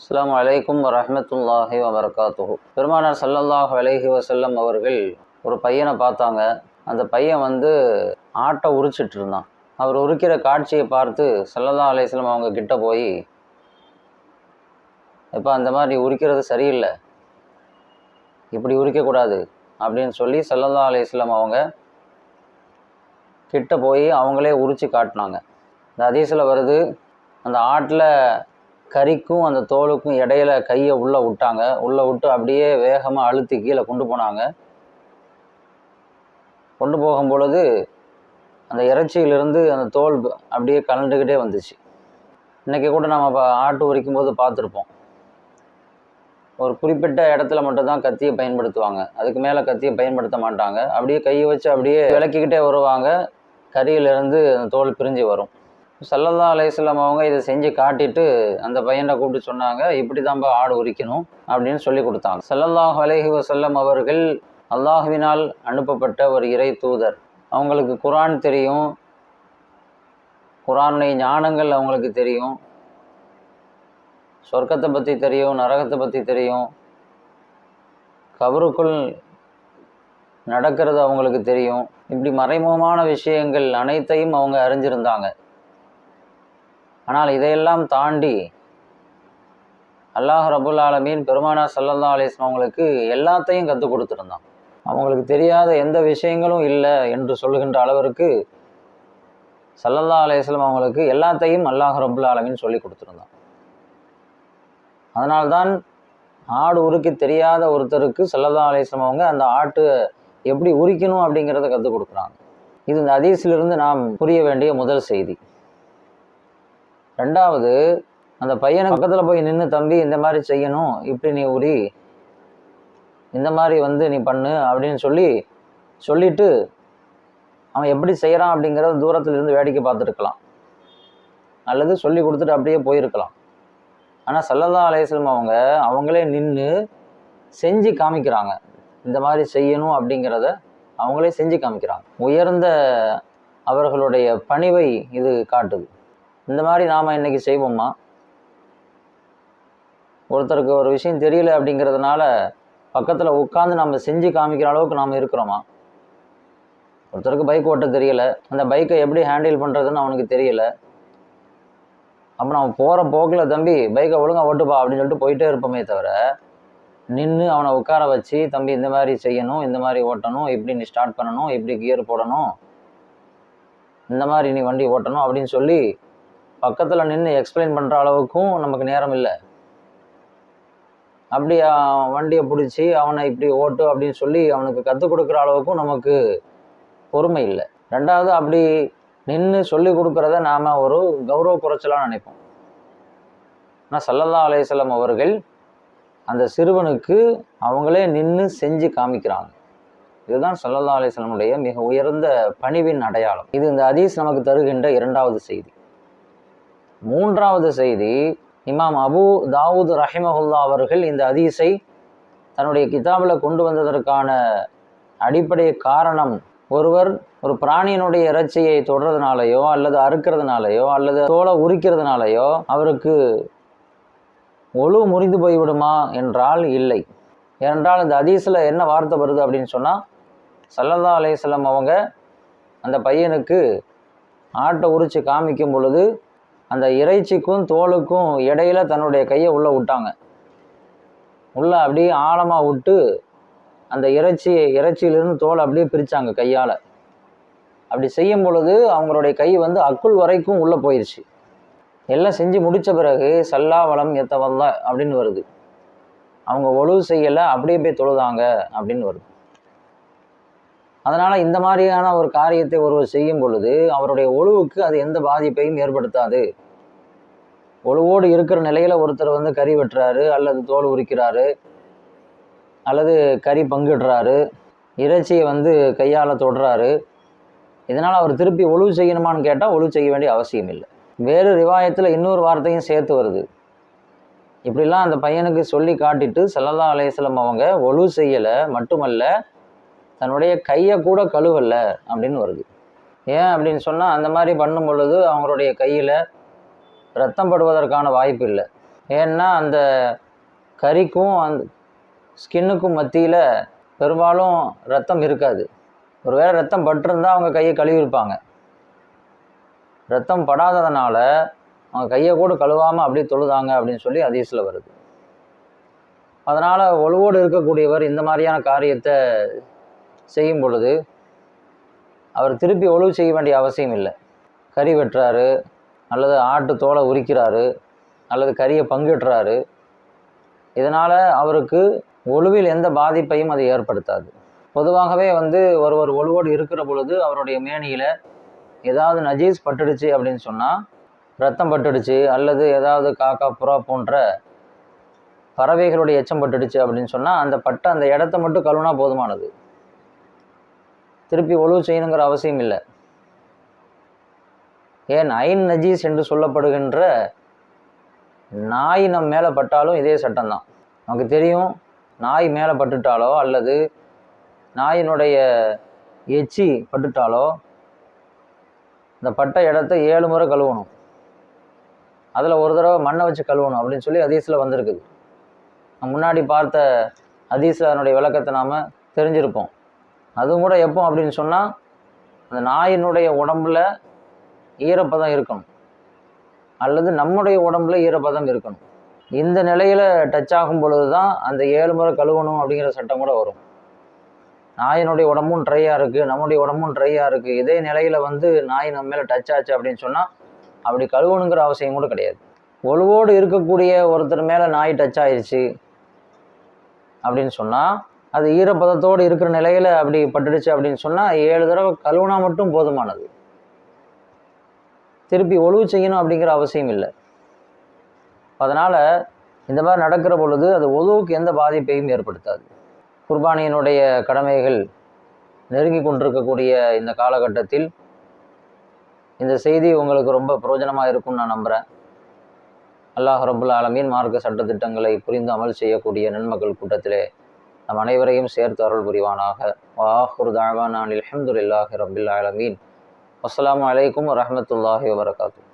அஸ்லாம் அலைக்கும் வரமத்துல்லாஹி வபரகாத்துஹு. பெருமானார் சல்லல்லாஹ் அலைஹி வசல்லம் அவர்கள் ஒரு பையனை பார்த்தாங்க. அந்த பையன் வந்து ஆட்டை உரிச்சிட்டு இருந்தான். அவர் உரிக்கிற காட்சியை பார்த்து சல்லல்லா அலையம் அவங்க கிட்ட போய் இப்போ அந்த மாதிரி உரிக்கிறது சரியில்லை. இப்படி உரிக்கக்கூடாது. அப்படின்னு சொல்லி சல்லல்லா அலையம் அவங்க கிட்ட போய் அவங்களே உரிச்சு காட்டினாங்க. இந்த ஹதீஸில் வருது அந்த ஆட்டில் கறிக்கும் அந்த தோலுக்கும் இடையில கையை உள்ளே விட்டாங்க. உள்ளே விட்டு அப்படியே வேகமாக அழுத்தி கீழே கொண்டு போனாங்க. கொண்டு போகும் பொழுது அந்த இறைச்சியிலிருந்து அந்த தோல் அப்படியே கலண்டுக்கிட்டே வந்துச்சு. இன்றைக்கி கூட நம்ம ஆட்டு உரிக்கும் போது பார்த்துருப்போம். ஒரு குறிப்பிட்ட இடத்துல மட்டும்தான் கத்தியை பயன்படுத்துவாங்க. அதுக்கு மேலே கத்தியை பயன்படுத்த மாட்டாங்க. அப்படியே கையை வச்சு அப்படியே விளக்கிக்கிட்டே வருவாங்க. கறியிலேருந்து அந்த தோல் பிரிஞ்சு வரும். சல்லல்லா அலையம் அவங்க இதை செஞ்சு காட்டிட்டு அந்த பையனை கூப்பிட்டு சொன்னாங்க இப்படி தான் ஆடு உரிக்கணும் அப்படின்னு சொல்லி கொடுத்தாங்க. சல்லல்லாஹ் அலைஹி வசல்லம் அவர்கள் அல்லாஹுவினால் அனுப்பப்பட்ட ஒரு இறை தூதர். அவங்களுக்கு குரான் தெரியும். குரானுடைய ஞானங்கள் அவங்களுக்கு தெரியும். சொர்க்கத்தை பற்றி தெரியும் நரகத்தை பற்றி தெரியும். கபருக்குள் நடக்கிறது அவங்களுக்கு தெரியும். இப்படி மறைமுகமான விஷயங்கள் அனைத்தையும் அவங்க அறிஞ்சிருந்தாங்க. ஆனால் இதையெல்லாம் தாண்டி அல்லாஹ் ரபுல் ஆலமீன் பெருமானா சல்லல்லா அலிஸ்லாம் அவங்களுக்கு எல்லாத்தையும் கற்றுக் கொடுத்துருந்தான். அவங்களுக்கு தெரியாத எந்த விஷயங்களும் இல்லை என்று சொல்லுகின்ற அளவிற்கு சல்லல்லா அலிஸ்லாம் அவங்களுக்கு எல்லாத்தையும் அல்லாஹ் ரபுல் ஆலமீன் சொல்லி கொடுத்துருந்தான். அதனால்தான் ஆடு உருக்கி தெரியாத ஒருத்தருக்கு சல்லல்லா அலிஸ்லாம் அவங்க அந்த ஆட்டை எப்படி உரிக்கணும் அப்படிங்கிறத கற்றுக் கொடுக்குறாங்க. இது இந்த ஹதீஸிலிருந்து நாம் புரிய வேண்டிய முதல் செய்தி. ரெண்டாவது அந்த பையனை பக்கத்தில் போய் நின்று தம்பி இந்த மாதிரி செய்யணும். இப்படி நீ உரி. இந்த மாதிரி வந்து நீ பண்ணு அப்படின்னு சொல்லி சொல்லிட்டு அவன் எப்படி செய்கிறான் அப்படிங்கிறத தூரத்தில் இருந்து வேடிக்கை பார்த்துருக்கலாம். அல்லது சொல்லி கொடுத்துட்டு அப்படியே போயிருக்கலாம். ஆனால் சல்லல்லா அலையம் அவங்க அவங்களே நின்று செஞ்சு காமிக்கிறாங்க. இந்த மாதிரி செய்யணும் அப்படிங்கிறத அவங்களே செஞ்சு காமிக்கிறாங்க. உயர்ந்த அவர்களுடைய பணிவை இது காட்டுது. இந்த மாதிரி நாம் இன்னைக்கு செய்வோமா? ஒருத்தருக்கு ஒரு விஷயம் தெரியல அப்படிங்கிறதுனால பக்கத்தில் உட்காந்து நம்ம செஞ்சு காமிக்கிற அளவுக்கு நாம் இருக்கிறோமா? ஒருத்தருக்கு பைக் ஓட்ட தெரியல. அந்த பைக்கை எப்படி ஹேண்டில் பண்ணுறதுன்னு அவனுக்கு தெரியல. அப்போ நம்ம போகிற போக்கில் தம்பி பைக்கை ஒழுங்காக ஓட்டுப்பா அப்படின்னு சொல்லிட்டு போயிட்டே இருப்போமே தவிர நின்று அவனை உட்கார வச்சு தம்பி இந்த மாதிரி செய்யணும் இந்த மாதிரி ஓட்டணும் இப்படி நீ ஸ்டார்ட் பண்ணணும் இப்படி கியர் போடணும் இந்த மாதிரி நீ வண்டி ஓட்டணும் அப்படின்னு சொல்லி பக்கத்தில் நின்று எக்ஸ்பிளைன் பண்ணுற அளவுக்கும் நமக்கு நேரம் இல்லை. அப்படி வண்டியை பிடிச்சி அவனை இப்படி ஓட்டு அப்படின்னு சொல்லி அவனுக்கு கற்றுக் கொடுக்குற அளவுக்கும் நமக்கு பொறுமை இல்லை. ரெண்டாவது அப்படி நின்று சொல்லி கொடுக்குறத நாம் ஒரு கௌரவ குறைச்சலாக நினைப்போம். ஆனால் சல்லல்லா அலையம் அவர்கள் அந்த சிறுவனுக்கு அவங்களே நின்று செஞ்சு காமிக்கிறாங்க. இதுதான் சல்லல்லா அலிஸ்லமுடைய மிக உயர்ந்த பணிவின் அடையாளம். இது இந்த அதீஸ் நமக்கு தருகின்ற இரண்டாவது செய்தி. மூன்றாவது செய்தி இமாம் அபு தாவூத் ரஹிமஹுல்லா அவர்கள் இந்த அதிசை தன்னுடைய கிதாபில் கொண்டு வந்ததற்கான அடிப்படை காரணம் ஒருவர் ஒரு பிராணியினுடைய இறைச்சியை தொடுறதுனாலையோ அல்லது அறுக்கிறதுனாலையோ அல்லது தோலை உரிக்கிறதுனாலையோ அவருக்கு ஒழு முறிந்து போய்விடுமா என்றால் இல்லை. ஏனென்றால் இந்த அதீஸில் என்ன வார்த்தை வருது அப்படின்னு சொன்னால் சல்லல்லா அலையம் அவங்க அந்த பையனுக்கு ஆட்டை உரித்து காமிக்கும் பொழுது அந்த இறைச்சிக்கும் தோலுக்கும் இடையில தன்னுடைய கையை உள்ளே விட்டாங்க. உள்ளே அப்படியே ஆழமாக விட்டு அந்த இறைச்சி இறைச்சியிலிருந்து தோலை அப்படியே பிரித்தாங்க கையால். அப்படி செய்யும் பொழுது அவங்களுடைய கை வந்து அக்குள் வரைக்கும் உள்ளே போயிடுச்சு எல்லாம் செஞ்சு முடித்த பிறகு சல்லா வளம் எத்தவல்ல அப்படின்னு வருது. அவங்க ஒழுவு செய்யலை அப்படியே போய் தொழுதாங்க அப்படின்னு வருது. அதனால் இந்த மாதிரியான ஒரு காரியத்தை ஒருவர் செய்யும் பொழுது அவருடைய ஒழுவுக்கு அது எந்த பாதிப்பையும் ஏற்படுத்தாது. ஒழுவோடு இருக்கிற நிலையில் ஒருத்தர் வந்து கறி வெட்டுறாரு அல்லது தோல் உரிக்கிறாரு அல்லது கறி பங்கிடுறாரு இறைச்சியை வந்து கையால் தொடுறாரு இதனால் அவர் திருப்பி ஒழுவு செய்யணுமான்னு கேட்டால் ஒழுவு செய்ய வேண்டிய அவசியம் இல்லை. வேறு ரிவாயத்தில் இன்னொரு வார்த்தையும் சேர்த்து வருது. இப்படிலாம் அந்த பையனுக்கு சொல்லி காட்டிட்டு சல்லல்லா அலையம் அவங்க ஒழு செய்யலை மட்டுமல்ல தன்னுடைய கையை கூட கழுவல அப்படின்னு வருது. ஏன் அப்படின்னு சொன்னால் அந்த மாதிரி பண்ணும் பொழுது அவங்களுடைய கையில் ரத்தம் படுவதற்கான வாய்ப்பு இல்லை. ஏன்னா அந்த கறிக்கும் அந்த ஸ்கின்னுக்கும் மத்தியில் பெரும்பாலும் ரத்தம் இருக்காது. ஒருவேளை ரத்தம் பட்டிருந்தால் அவங்க கையை கழுவிருப்பாங்க ரத்தம் படாததுனால அவங்க கையை கூட கழுவாமல் அப்படியே தொழுதாங்க அப்படின்னு சொல்லி ஹதீஸில் வருது. அதனால் ஒழுவோடு இருக்கக்கூடியவர் இந்த மாதிரியான காரியத்தை செய்யும் பொழுது அவர் திருப்பி ஒழுவு செய்ய வேண்டிய அவசியம் இல்லை. கறி வெட்டுறாரு அல்லது ஆட்டு தோலை உரிக்கிறாரு அல்லது கறியை பங்கிடுறாரு இதனால் அவருக்கு ஒழுவில் எந்த பாதிப்பையும் அது ஏற்படுத்தாது. பொதுவாகவே வந்து ஒருவர் ஒழுவோடு இருக்கிற பொழுது அவருடைய மேனியில் ஏதாவது நஜீஸ் பட்டுடுச்சு அப்படின்னு சொன்னால் ரத்தம் பட்டுடுச்சு அல்லது ஏதாவது காக்கா புறா போன்ற பறவைகளுடைய எச்சம் பட்டுடுச்சு அப்படின்னு சொன்னால் அந்த பட்ட அந்த இடத்த மட்டும் கழுவுனா போதுமானது. திருப்பி ஒழுவு செய்யணுங்கிற அவசியம் இல்லை. ஏன் ஐன் நஜீஸ் என்று சொல்லப்படுகின்ற நாய் நம் மேலே பட்டாலும் இதே சட்டம்தான். நமக்கு தெரியும் நாய் மேலே பட்டுட்டாலோ அல்லது நாயினுடைய எச்சி பட்டுட்டாலோ இந்த பட்ட இடத்த ஏழு முறை கழுவணும். அதில் ஒரு தடவை மண்ணை வச்சு கழுவணும் அப்படின்னு சொல்லி அதீஸில் வந்திருக்குது. முன்னாடி பார்த்த அதீஸில் அதனுடைய விளக்கத்தை நாம் தெரிஞ்சிருப்போம். அதுவும் கூட எப்போ அப்படின்னு சொன்னால் அந்த நாயினுடைய உடம்புல ஈரப்பதம் இருக்கணும். அல்லது நம்முடைய உடம்புல ஈரப்பதம் இருக்கணும். இந்த நிலையில் டச் ஆகும் பொழுது தான் அந்த ஏழு முறை கழுவணும் அப்படிங்கிற சட்டம் கூட வரும். நாயினுடைய உடம்பும் ட்ரையாக இருக்குது நம்முடைய உடம்பும் ட்ரையாக இருக்குது இதே நிலையில் வந்து நாய் நம்ம மேலே டச் ஆச்சு அப்படின்னு சொன்னால் அப்படி கழுவணுங்கிற அவசியம் கூட கிடையாது. ஒழுவோடு இருக்கக்கூடிய ஒருத்தர் மேலே நாய் டச் ஆயிடுச்சு அப்படின்னு சொன்னால் அது ஈரப்பதத்தோடு இருக்கிற நிலையில் அப்படி பட்டுடுச்சு அப்படின்னு சொன்னால் ஏழு தடவை கழுவுனா மட்டும் போதுமானது. திருப்பி ஒழுவு செய்யணும் அப்படிங்கிற அவசியம் இல்லை. அதனால் இந்த மாதிரி நடக்கிற பொழுது அது ஒதுவுக்கு எந்த பாதிப்பையும் ஏற்படுத்தாது. குர்பானியினுடைய கடமைகள் நெருங்கி கொண்டிருக்கக்கூடிய இந்த காலகட்டத்தில் இந்த செய்தி உங்களுக்கு ரொம்ப பிரயோஜனமாக இருக்கும்னு நான் நம்புகிறேன் அல்லாஹ் ரபுல் ஆலமீன் மார்க்க சட்டத்திட்டங்களை புரிந்து அமல் செய்யக்கூடிய நன்மக்கள் கூட்டத்திலே நம் அனைவரையும் சேர்த்து அருள் புரிவானாக. வாஹுர் தாழ்வான் அலமதுல்லாஹி ரபில் ஆலமீன். அஸ்லாம் வலைக்கம் வரமத்துல்லாஹி வபரகாத்தூ